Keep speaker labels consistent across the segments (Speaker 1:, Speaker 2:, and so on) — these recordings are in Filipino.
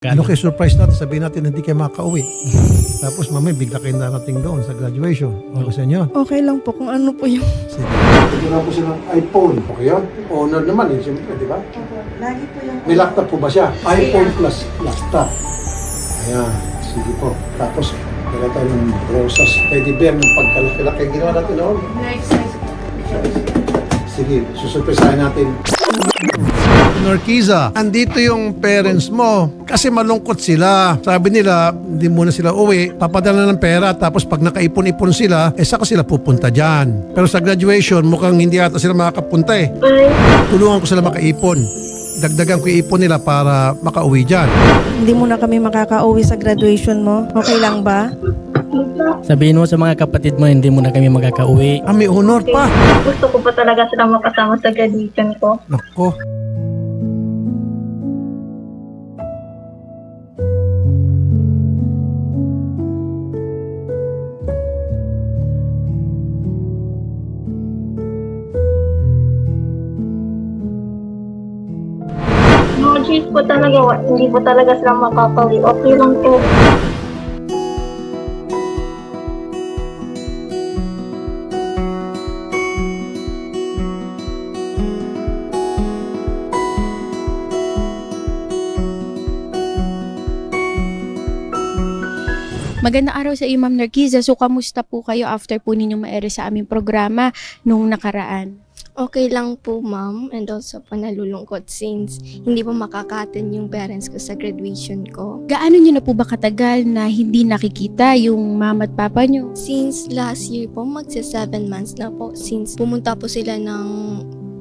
Speaker 1: Ano kayo surprise natin, sabihin natin hindi kayo makauwi. Tapos mamaya bigla kayo narating doon sa graduation. O gusto nyo?
Speaker 2: Okay lang po kung ano po yung...
Speaker 1: Sige. Bigyan po silang iPhone. Okay yun? Honor naman eh, siyempre, di ba?
Speaker 2: Lagi po yung...
Speaker 1: May laptop po ba siya? iPhone plus laptop. Ayan, sige po. Tapos, dala tayo ng rosas, teddy bear ng pagkalaki-laki. Ginawa natin noon. Sige, susurpresahin natin. Norkiza, andito yung parents mo kasi malungkot sila. Sabi nila, hindi muna sila uwi, papadala ng pera tapos pag nakaipon-ipon sila, eh saka sila pupunta dyan. Pero sa graduation, mukhang hindi ata sila makakapunta eh. Tulungan ko sila makaipon. Dagdagan ko yung ipon nila para makauwi dyan.
Speaker 2: Hindi muna kami makaka-uwi sa graduation mo. Okay lang ba?
Speaker 3: Sabihin mo sa mga kapatid mo, hindi mo na kami magkakauwi.
Speaker 1: Ah, may honor pa.
Speaker 4: Gusto ko pa talaga silang makasama sa graduation ko.
Speaker 1: Nako.
Speaker 4: No choice po talaga, wa- hindi po talaga sila makakawi. Okay lang po.
Speaker 5: Magandang araw sa iyo, Ma'am Nargiza. So, kamusta po kayo after po ninyong maere sa aming programa nung nakaraan?
Speaker 6: Okay lang po, ma'am. And also po nalulungkot since hindi po makakaten yung parents ko sa graduation ko.
Speaker 5: Gaano nyo na po ba katagal na hindi nakikita yung mama at papa nyo?
Speaker 6: Since last year po, magsa 7 months na po. Since pumunta po sila ng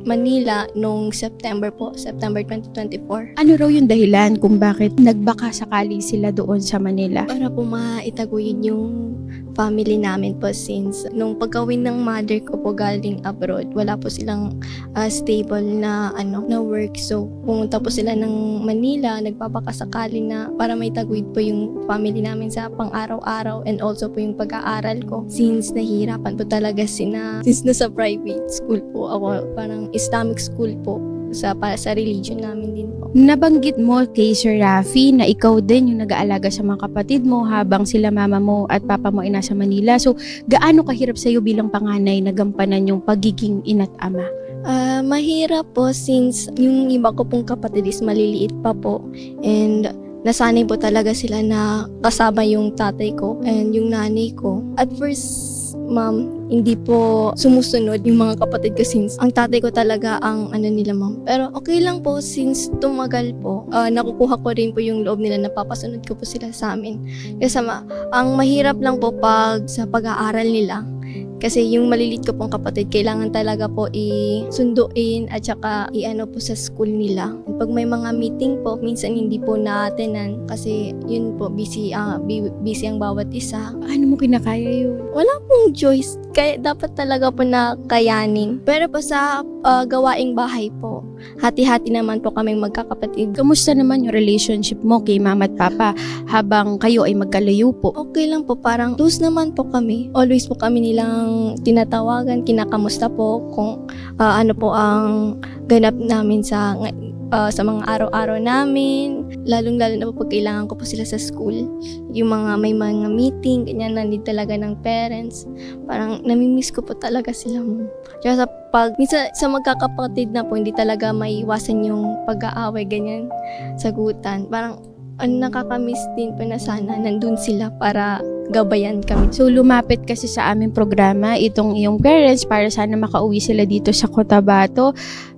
Speaker 6: Manila nung September po, September 2024.
Speaker 5: Ano raw yung dahilan kung bakit nagbaka sakali sila doon sa Manila?
Speaker 6: Para po maitaguyod yung family namin po since nung pagkawin ng mother ko po galing abroad, wala po silang ah, stable na ano na work. So pumunta po sila ng Manila, nagpapakasakali na para may taguyod po yung family namin sa pang-araw-araw and also po yung pag-aaral ko. Since nahihirapan po talaga sina since nasa private school po ako, parang Islamic school po sa para sa religion namin din po.
Speaker 5: Nabanggit mo kay Sir Rafi na ikaw din yung nag-aalaga sa mga kapatid mo habang sila mama mo at papa mo ay nasa Manila. So, gaano kahirap sa iyo bilang panganay na gampanan yung pagiging ina't ama?
Speaker 6: Ah, mahirap po since yung iba ko pong kapatid is maliliit pa po and nasanay po talaga sila na kasama yung tatay ko and yung nanay ko. At first, ma'am, hindi po sumusunod yung mga kapatid ko since ang tatay ko talaga ang ano nila ma'am. Pero okay lang po since tumagal po, ah, nakukuha ko rin po yung loob nila, napapasunod ko po sila sa amin. Kasi ma- ang mahirap lang po pag sa pag-aaral nila, kasi yung malilit ko pong kapatid, kailangan talaga po i-sunduin at saka i-ano po sa school nila. Pag may mga meeting po, minsan hindi po naatenan kasi yun po, busy, bi- busy ang bawat isa.
Speaker 5: Paano mo kinakaya yun?
Speaker 6: Wala pong choice, kaya dapat talaga po na kayanin. Pero po sa ah, gawaing bahay po, hati-hati naman po kaming magkakapatid.
Speaker 5: Kamusta naman yung relationship mo kay mama at papa habang kayo ay magkalayo po?
Speaker 6: Okay lang po, parang close naman po kami. Always po kami nilang tinatawagan, kinakamusta po kung ah, ano po ang ganap namin sa ah, sa mga araw-araw namin. Lalong-lalo na po pag kailangan ko po sila sa school. Yung mga may mga meeting, ganyan, nandito talaga ng parents. Parang namimiss ko po talaga sila mo. Sa pag, minsan sa magkakapatid na po, hindi talaga maiwasan yung pag-aaway, ganyan, sagutan. Parang ang nakakamiss din po na sana nandun sila para gabayan kami.
Speaker 5: So lumapit kasi sa aming programa itong iyong parents para sana makauwi sila dito sa Cotabato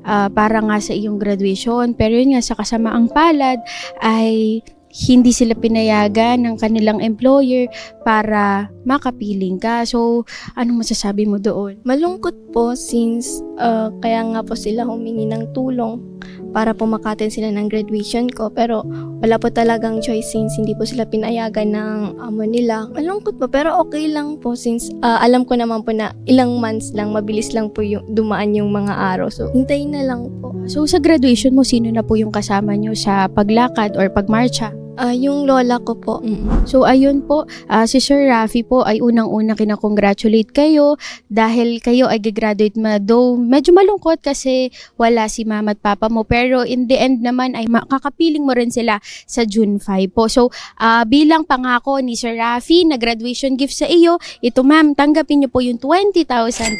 Speaker 5: ah, para nga sa iyong graduation. Pero yun nga sa kasamaang palad ay hindi sila pinayagan ng kanilang employer para makapiling ka. So, anong masasabi mo doon?
Speaker 6: Malungkot po since uh, kaya nga po sila humingi ng tulong para po makaten sila ng graduation ko pero wala po talagang choice since hindi po sila pinayagan ng amo nila. Malungkot po pero okay lang po since uh, alam ko naman po na ilang months lang mabilis lang po yung dumaan yung mga araw. So hintayin na lang po.
Speaker 5: So, sa graduation mo, sino na po yung kasama nyo sa paglakad or pagmarcha?
Speaker 6: Ah, yung lola ko po.
Speaker 5: So ayun po, ah, si Sir Rafi po ay unang-una kinakongratulate kayo dahil kayo ay gagraduate ma. Though medyo malungkot kasi wala si mama at papa mo pero in the end naman ay makakapiling mo rin sila sa June 5 po. So ah, bilang pangako ni Sir Rafi na graduation gift sa iyo, ito ma'am, tanggapin niyo po yung 20,000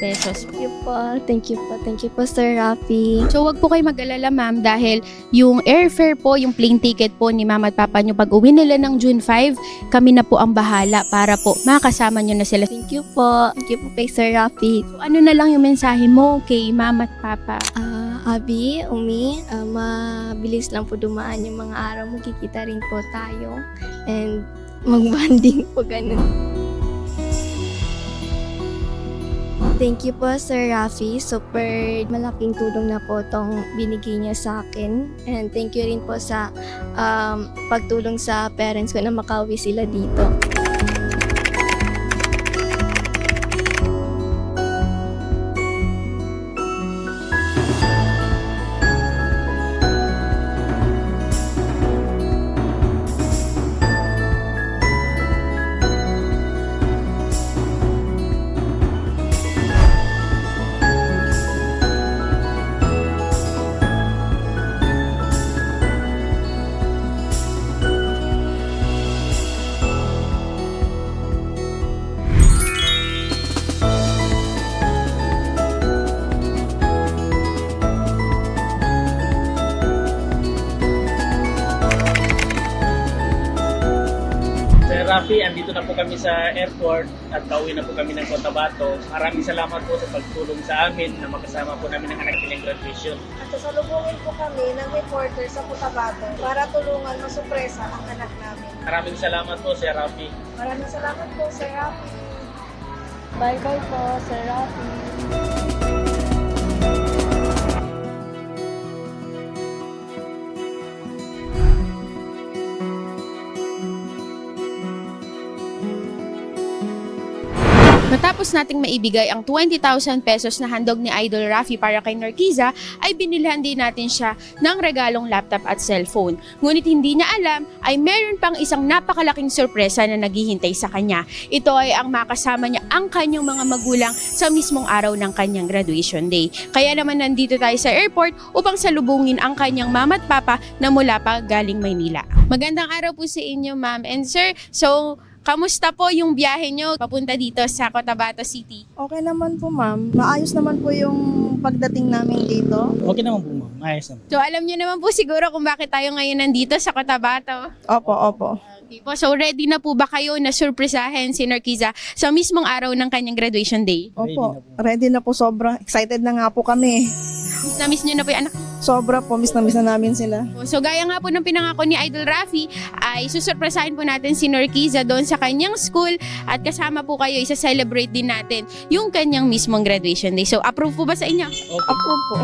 Speaker 5: pesos.
Speaker 6: Thank you po. Thank you po. Thank you po, Sir Rafi.
Speaker 5: So wag po kayo mag-alala ma'am dahil yung airfare po, yung plane ticket po ni mama at papa nyo pag uwi nila ng June 5, kami na po ang bahala para po makasama nyo na sila.
Speaker 6: Thank you po. Thank you po kay Sir Rafi.
Speaker 5: So, ano na lang yung mensahe mo kay mama at papa?
Speaker 6: Ah, Abi, Umi, ah, mabilis lang po dumaan yung mga araw. Magkikita rin po tayo. And magbanding po ganun. Thank you po, Sir Rafi. Super malaking tulong na po tong binigay niya sa akin. And thank you rin po sa um, pagtulong sa parents ko na makauwi sila dito.
Speaker 7: Po kami sa airport at pauwi na po kami ng Cotabato. Maraming salamat po sa pagtulong sa amin na makasama po namin ang anak nilang graduation.
Speaker 2: At sasalubungin po kami ng reporter sa Cotabato para tulungan masupresa ang anak namin.
Speaker 7: Maraming salamat po, Sir Rafi.
Speaker 2: Maraming salamat po, Sir Rafi.
Speaker 6: Bye-bye po, Sir Rafi.
Speaker 5: Matapos nating maibigay ang 20,000 pesos na handog ni Idol Rafi para kay Narkiza, ay binilhan din natin siya ng regalong laptop at cellphone. Ngunit hindi niya alam ay meron pang isang napakalaking sorpresa na naghihintay sa kanya. Ito ay ang makasama niya ang kanyang mga magulang sa mismong araw ng kanyang graduation day. Kaya naman nandito tayo sa airport upang salubungin ang kanyang mama at papa na mula pa galing Maynila. Magandang araw po sa inyo ma'am and sir. So, Kamusta po yung biyahe nyo papunta dito sa Cotabato City?
Speaker 2: Okay naman po, ma'am. Maayos naman po yung pagdating namin dito.
Speaker 3: Okay naman po ma'am. Ayos naman.
Speaker 5: So alam nyo naman po siguro kung bakit tayo ngayon nandito sa Cotabato.
Speaker 2: Opo, opo.
Speaker 5: Okay po. So ready na po ba kayo na surpresahin si Narkiza sa mismong araw ng kanyang graduation day?
Speaker 2: Opo. Ready na po sobra. Excited na nga po kami.
Speaker 5: Miss na miss nyo na po yung anak
Speaker 2: Sobra po. Miss na miss na namin sila.
Speaker 5: po. So gaya nga po ng pinangako ni Idol Rafi ay susurpresahin po natin si Narkiza doon sa kanyang school at kasama po kayo isa-celebrate din natin yung kanyang mismong graduation day. So approve po ba sa inyo?
Speaker 2: Opo po.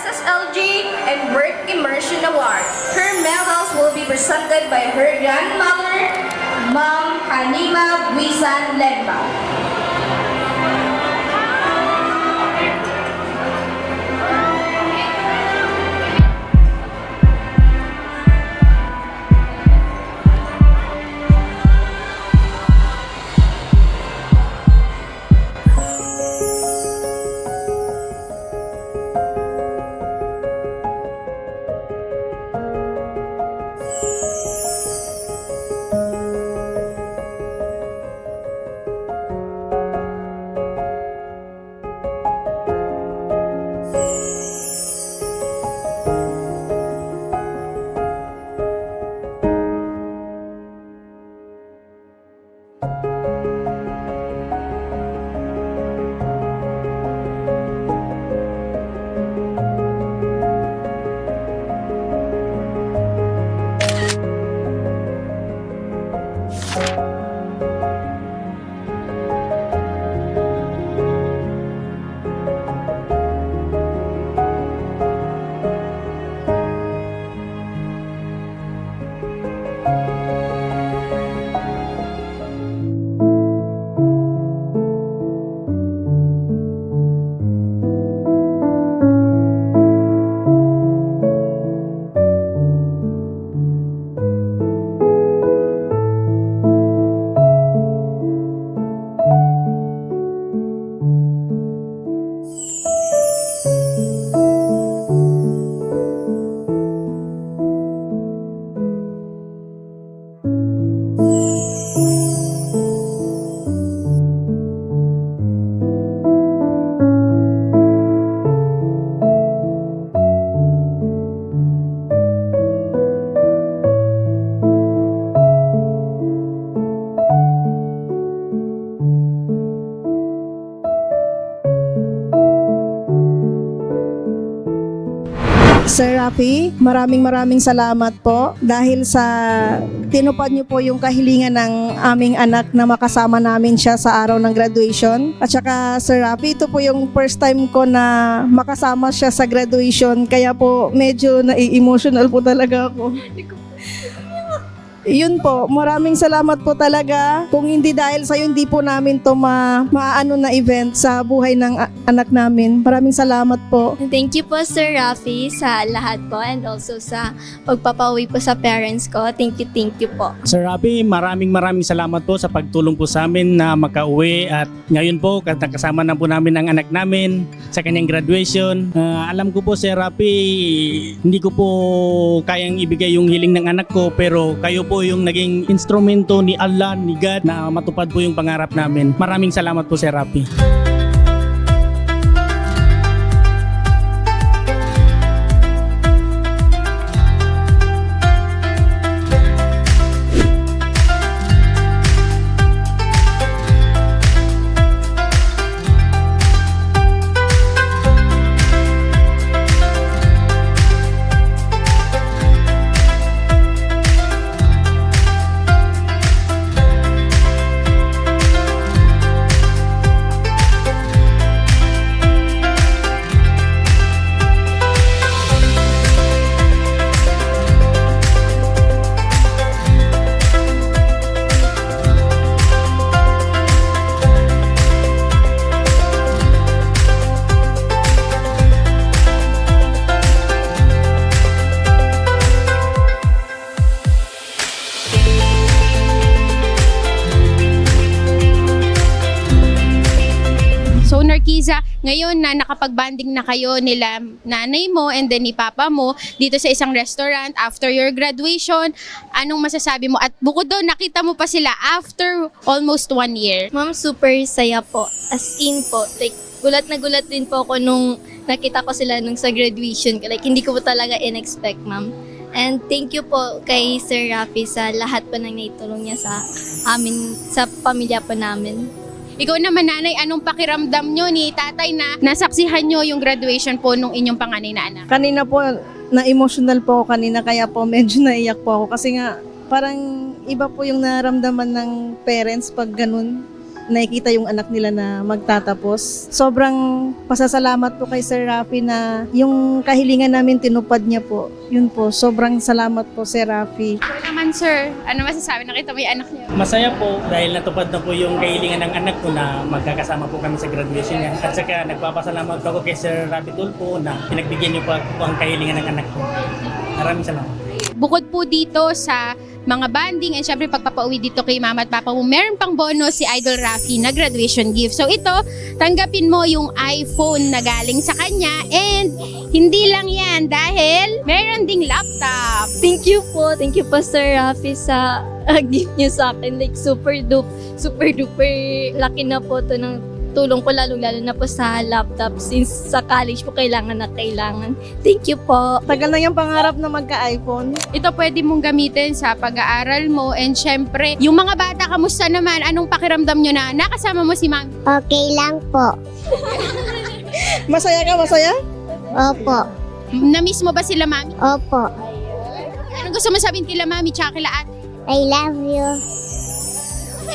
Speaker 8: SSLG, and Work Immersion Award. Her medals will be presented by her grandmother, Mom Hanima Buisan Lemba.
Speaker 2: Thank you. Maraming maraming salamat po dahil sa tinupad niyo po yung kahilingan ng aming anak na makasama namin siya sa araw ng graduation. At saka Sir Rafi, ito po yung first time ko na makasama siya sa graduation kaya po medyo nai-emotional po talaga ako. Yun po, maraming salamat po talaga. Kung hindi dahil sa hindi po namin to ma maano na event sa buhay ng a- anak namin. Maraming salamat po.
Speaker 6: Thank you po Sir Rafi sa lahat po and also sa pagpapauwi po sa parents ko. Thank you, thank you po.
Speaker 7: Sir Rafi, maraming maraming salamat po sa pagtulong po sa amin na makauwi at ngayon po kasama na po namin ang anak namin sa kanyang graduation. Ah, alam ko po Sir Rafi, hindi ko po kayang ibigay yung hiling ng anak ko pero kayo po yung naging instrumento ni Allah, ni God na matupad po yung pangarap namin. Maraming salamat po Sir Rafi.
Speaker 5: Narkiza, ngayon na nakapag-banding na kayo nila nanay mo and then ni papa mo dito sa isang restaurant after your graduation, anong masasabi mo? At bukod doon, nakita mo pa sila after almost one year.
Speaker 6: Ma'am, super saya po. As in po, like, gulat na gulat din po ako nung nakita ko sila nung sa graduation. Like, hindi ko po talaga in-expect, ma'am. And thank you po kay Sir Rafi sa lahat po ng naitulong niya sa amin, sa pamilya po namin.
Speaker 5: Ikaw naman nanay, anong pakiramdam nyo ni tatay na nasaksihan nyo yung graduation po nung inyong panganay na anak?
Speaker 2: Kanina po, na-emotional po ako kanina kaya po medyo naiyak po ako kasi nga parang iba po yung naramdaman ng parents pag ganun nakikita yung anak nila na magtatapos. Sobrang pasasalamat po kay Sir Rafi na yung kahilingan namin tinupad niya po. Yun po, sobrang salamat po Sir Rafi.
Speaker 5: Ikaw naman sir, ano masasabi? Nakita mo yung anak niyo?
Speaker 7: Masaya po dahil natupad na po yung kahilingan ng anak ko na magkakasama po kami sa graduation niya. At saka nagpapasalamat po ako kay Sir Rapi Tulfo na pinagbigyan niyo po ang kahilingan ng anak ko. Maraming salamat.
Speaker 5: Bukod po dito sa mga banding and syempre pagpapauwi dito kay mama at papa mo, meron pang bonus si Idol Rafi na graduation gift. So ito, tanggapin mo yung iPhone na galing sa kanya and hindi lang yan dahil meron ding laptop.
Speaker 6: Thank you po. Thank you po, Sir Rafi, sa uh, gift niyo sa akin. Like, super duper, super duper laki na po to ng tulong ko lalo lalo na po sa laptop since sa college po kailangan na kailangan. Thank you po.
Speaker 2: Tagal na yung pangarap na magka-iPhone.
Speaker 5: Ito pwede mong gamitin sa pag-aaral mo and syempre, yung mga bata, kamusta naman? Anong pakiramdam nyo na nakasama mo si mami?
Speaker 9: Okay lang po.
Speaker 2: Masaya ka, masaya?
Speaker 9: Opo.
Speaker 5: Na-miss mo ba sila mami?
Speaker 9: Opo.
Speaker 5: Anong gusto mo sabihin kila mami tsaka kila ate?
Speaker 9: I love you.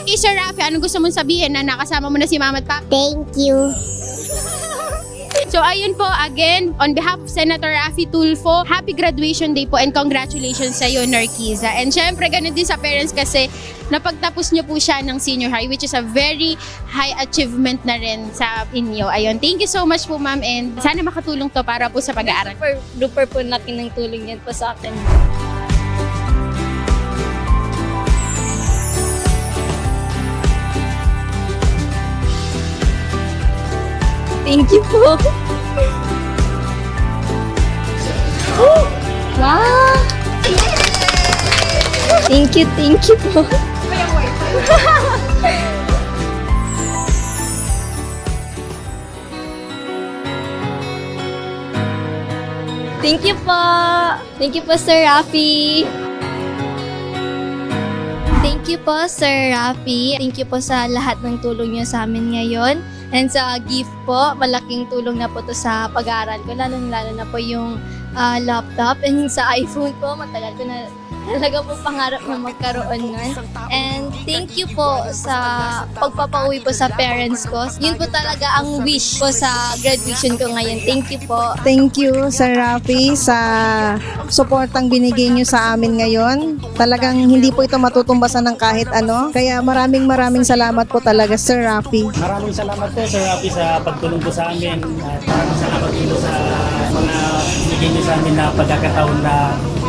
Speaker 5: Kay Sir Rafi, anong gusto mong sabihin na nakasama mo na si mama at papa?
Speaker 9: Thank you.
Speaker 5: So ayun po, again, on behalf of Senator Rafi Tulfo, happy graduation day po and congratulations sa iyo, Narkiza. And syempre, ganun din sa parents kasi napagtapos niyo po siya ng senior high which is a very high achievement na rin sa inyo. Ayun, thank you so much po ma'am and sana makatulong to para po sa pag-aaral.
Speaker 6: Super duper po laki ng tulong niyan po sa akin. Thank you po. Wow! Thank you, thank you po. Thank you po. Thank you po, Sir Rafi. Thank you po, Sir Rafi. Thank you po sa lahat ng tulong niyo sa amin ngayon. And sa gift po, malaking tulong na po to sa pag-aaral ko. Lalo-lalo na po yung ah, laptop and sa iPhone po, matagal ko na talaga po pangarap na magkaroon nun. And thank you po sa pagpapauwi po sa parents ko. Yun po talaga ang wish ko sa graduation ko ngayon. Thank you po.
Speaker 2: Thank you, Sir Rafi, sa suportang binigay niyo sa amin ngayon. Talagang hindi po ito matutumbasan ng kahit ano. Kaya maraming maraming salamat po talaga, Sir Rafi.
Speaker 7: Maraming salamat po Sir Rafi sa pagtulong po sa amin at maraming salamat po sa binigay niyo sa amin na pagkakataon na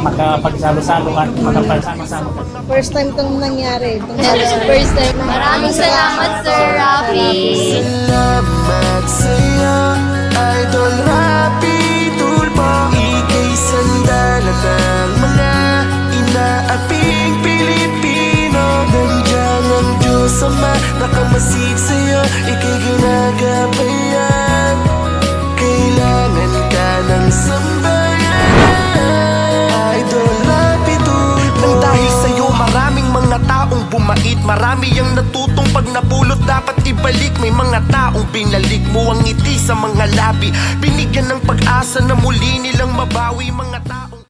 Speaker 7: makapagsalo-salo at makapagsama-sama.
Speaker 2: First time itong nangyari. Itong
Speaker 6: first time, maraming salamat Sir Rafi.
Speaker 10: Salamat sa'yo Idol Happy Tulpo Ika'y sandalan ng mga inaaping Pilipino Nandiyan ang Diyos Ama Nakamasid sa'yo Ika'y Marami ang natutong pag napulot dapat ibalik. May mga taong binalik mo ang ngiti sa mga labi. Binigyan ng pag-asa na muli nilang mabawi mga tao